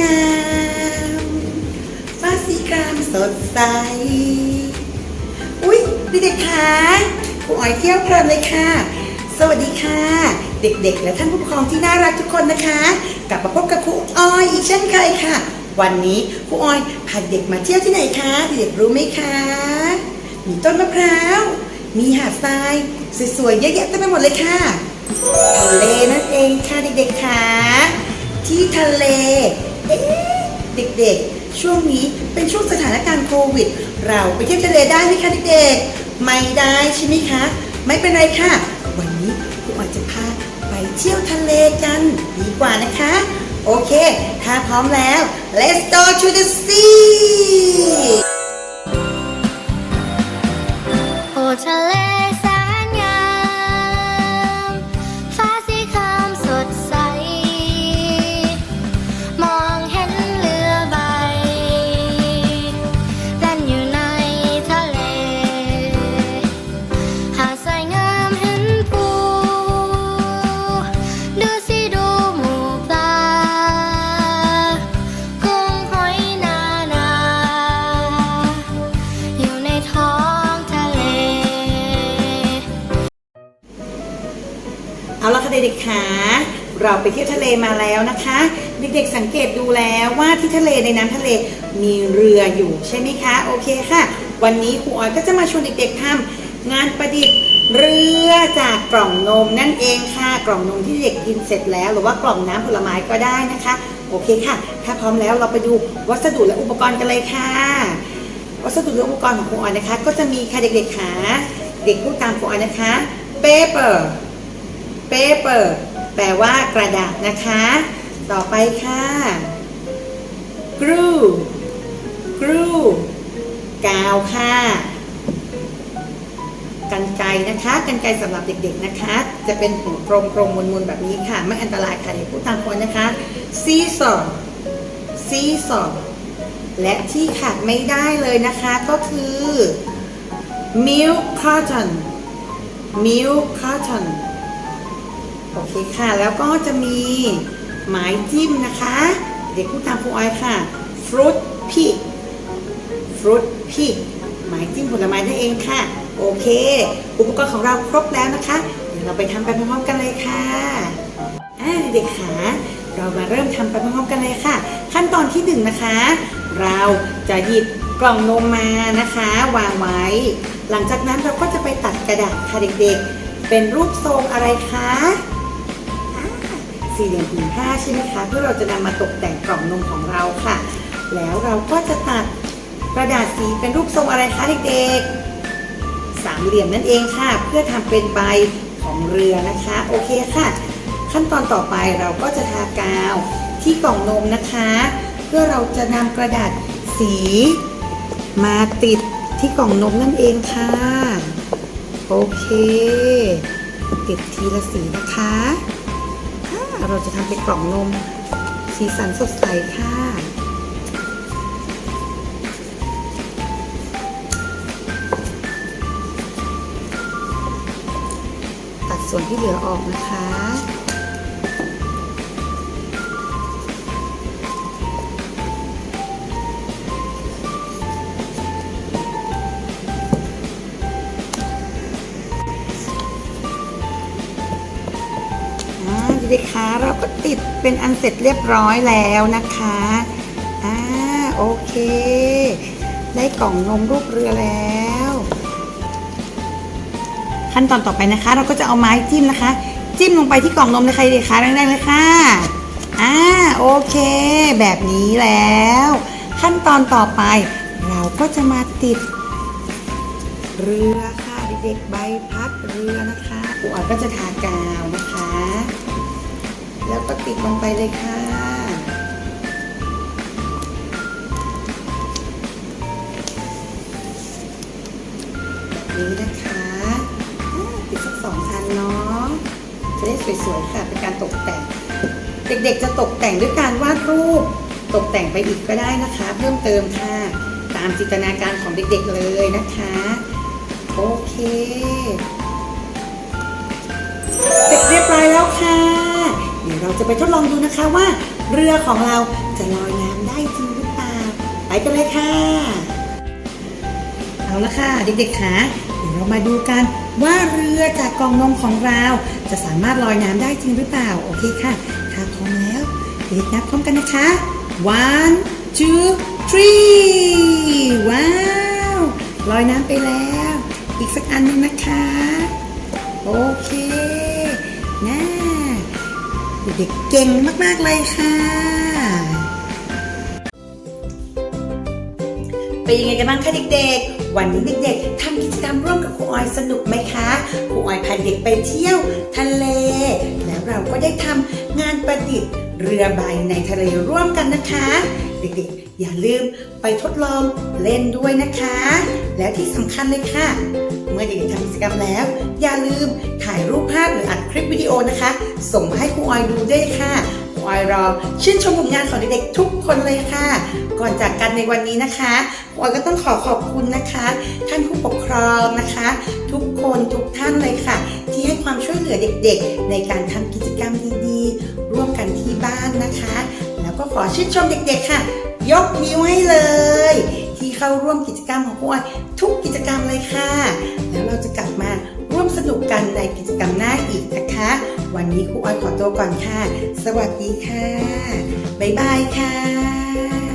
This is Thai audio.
งามฟาสีกรามสดใส อุ๊ยนี่เด็กๆคะครูอ๋อยเที่ยวพร้อมเลยค่ะ สวัสดีค่ะ เด็กๆ และท่านผู้ปกครองที่น่ารักทุกคนนะคะ กลับมาพบกับครูอ้อยอีกเช่นเคยค่ะ วันนี้ครูอ้อยพาเด็กมาเที่ยวที่ไหนคะเด็กรู้ไหมคะ มีต้นมะพร้าว มีหาดทรายสวยๆเยอะแยะเต็มไปหมดเลยค่ะทะเลนั่นเองค่ะเด็กๆค่ะที่ทะเล เอ๊ะเด็กๆ ช่วงนี้เป็นช่วงสถานการณ์โควิด เราไปเที่ยวทะเลได้ไหมคะเด็กๆ ไม่ได้ใช่ไหมคะ ไม่เป็นไรค่ะ วันนี้ครูอาจจะพาไปเที่ยวทะเลกันดีกว่านะคะ โอเค ถ้าพร้อมแล้ว let's go to the sea โอทะเล ด็กๆค่ะเราไปเที่ยวทะเลมาแล้วนะคะ เด็กๆสังเกตดูแล้วว่าที่ทะเลในน้ำทะเลมีเรืออยู่ใช่ไหมคะ โอเคค่ะ วันนี้ครูออยก็จะมาชวนเด็กๆทำงานประดิษฐ์เรือจากกล่องนมนั่นเองค่ะ กล่องนมที่เด็กกินเสร็จแล้ว หรือว่ากล่องน้ำผลไม้ก็ได้นะคะ โอเคค่ะ ถ้าพร้อมแล้วเราไปดูวัสดุและอุปกรณ์กันเลยค่ะ วัสดุและอุปกรณ์ของครูออยนะคะ ก็จะมีค่ะเด็กๆค่ะเด็กพูดตามครูออยนะคะ paper paper แปลว่ากระดาษนะคะ ต่อไปค่ะ glue glue กาวค่ะ กันไกนะคะ กันไกรสำหรับเด็กๆนะคะ จะเป็นหัวกลมกลมๆมนๆแบบนี้ค่ะ ไม่อันตรายค่ะเด็กผู้ตามคนนะคะ seesaw seesaw และที่ขาดไม่ได้เลยนะคะก็คือ milk carton milk carton โอเคค่ะ แล้วก็จะมีไม้จิ้มนะคะ เด็กพูดตามครูออยค่ะ fruit pick fruit pick ไม้จิ้มผลไม้นั่นเองค่ะ โอเค อุปกรณ์ของเราครบแล้วนะคะ เดี๋ยวเราไปทำไปพร้อมๆกันเลยค่ะเด็กๆค่ะเรามาเริ่มทำไปพร้อมๆกันเลยค่ะ ขั้นตอนที่หนึ่งนะคะ เราจะหยิบกล่องนมมานะคะ วางไว้ หลังจากนั้นเราก็จะไปตัดกระดาษค่ะเด็กๆ เป็นรูปทรงอะไรคะ สี่เหลี่ยมผืนผ้าใช่ไหมคะเพื่อเราจะนำมาตกแต่งกล่องนมของเราค่ะ แล้วเราก็จะตัดกระดาษสีเป็นรูปทรงอะไรคะเด็กๆสามเหลี่ยมนั่นเองค่ะ เพื่อทำเป็นใบของเรือนะคะโอเคค่ะ ขั้นตอนต่อไปเราก็จะทากาวที่กล่องนมนะคะ เพื่อเราจะนำกระดาษสีมาติดที่กล่องนมนั่นเองค่ะโอเค ติดทีละสีนะคะ เราจะทำเป็นกล่องนม สีสันสดใสค่ะ ตัดส่วนที่เหลือออกนะคะ อ่าเด็กๆคะเราก็ติดเป็นอันเสร็จเรียบร้อยแล้วนะคะอ่าโอเค ได้กล่องนมรูปเรือแล้ว ขั้นตอนต่อไปนะคะ เราก็จะเอาไม้จิ้มนะคะ จิ้มลงไปที่กล่องนมเลยค่ะเด็กคะแรงๆเลยค่ะอ่าโอเค แบบนี้แล้ว ขั้นตอนต่อไป เราก็จะมาติด เรือค่ะเด็กๆใบพัดเรือนะคะครูออก็จะทากาวนะคะ งไปเลยค่ะแบบนี้นะคะปิดสักสองอันเนาะ จะได้สวยๆค่ะ เป็นการตกแต่ง เด็กๆจะตกแต่งด้วยการวาดรูป ตกแต่งไปอีกก็ได้นะคะ เพิ่มเติมค่ะ ตามจินตนาการของเด็กๆเลยนะคะ โอเค เราจะไปทดลองดูนะคะว่า เรือของเราจะลอยน้ำได้จริงหรือเปล่า ไปกันเลยค่ะ เอาละค่ะเด็กๆค่ะเดี๋ยวเรามาดูกันว่าเรือจากกล่องนมของเรา จะสามารถลอยน้ำได้จริงหรือเปล่า โอเคค่ะ ถ้าพร้อมแล้วเด็กๆนับพร้อมกันนะคะ one two three ว้าว ลอยน้ำไปแล้ว อีกสักอันหนึงนะคะ โอเค เด็กๆเก่งมากๆเลยค่ะ เป็นยังไงกันบ้างคะเด็กๆ วันนี้เด็กๆทำกิจกรรมร่วมกับครูออยสนุกไหมคะครูออยพาเด็กไปเที่ยวทะเล แล้วเราก็ได้ทำงานประดิษฐ์เรือใบในทะเลร่วมกันนะคะ เด็กๆ อย่าลืมไปทดลองเล่นด้วยนะคะ แล้วที่สำคัญเลยค่ะ เมื่อเด็กๆทำกิจกรรมแล้ว อย่าลืมถ่ายรูปาพหรืออัดคลิปวิดีโอนะคะ ส่งมาให้ครูออยดูได้ค่ะครูออยรอชื่นชมผลงานของเด็กๆทุกคนเลยค่ะ ก่อนจากกันในวันนี้นะคะครูออยก็ต้องขอขอบคุณนะคะ ท่านผู้ปกครองนะคะ ทุกคนทุกท่านเลยค่ะ ที่ให้ความช่วยเหลือเด็กๆ ในการทำกิจกรรมดีๆ ร่วมกันที่บ้านนะคะ แล้วก็ขอชื่นชมเด็กๆค่ะ ยกนิ้วให้เลยที่เข้าร่วมกิจกรรมของครูออยทุกกิจกรรมเลยค่ะ แล้วเราจะกลับมา ร่วมสนุกกันในกิจกรรมหน้าอีกนะคะ วันนี้ครูออยขอตัวก่อนค่ะ สวัสดีค่ะ บ๊ายบายค่ะ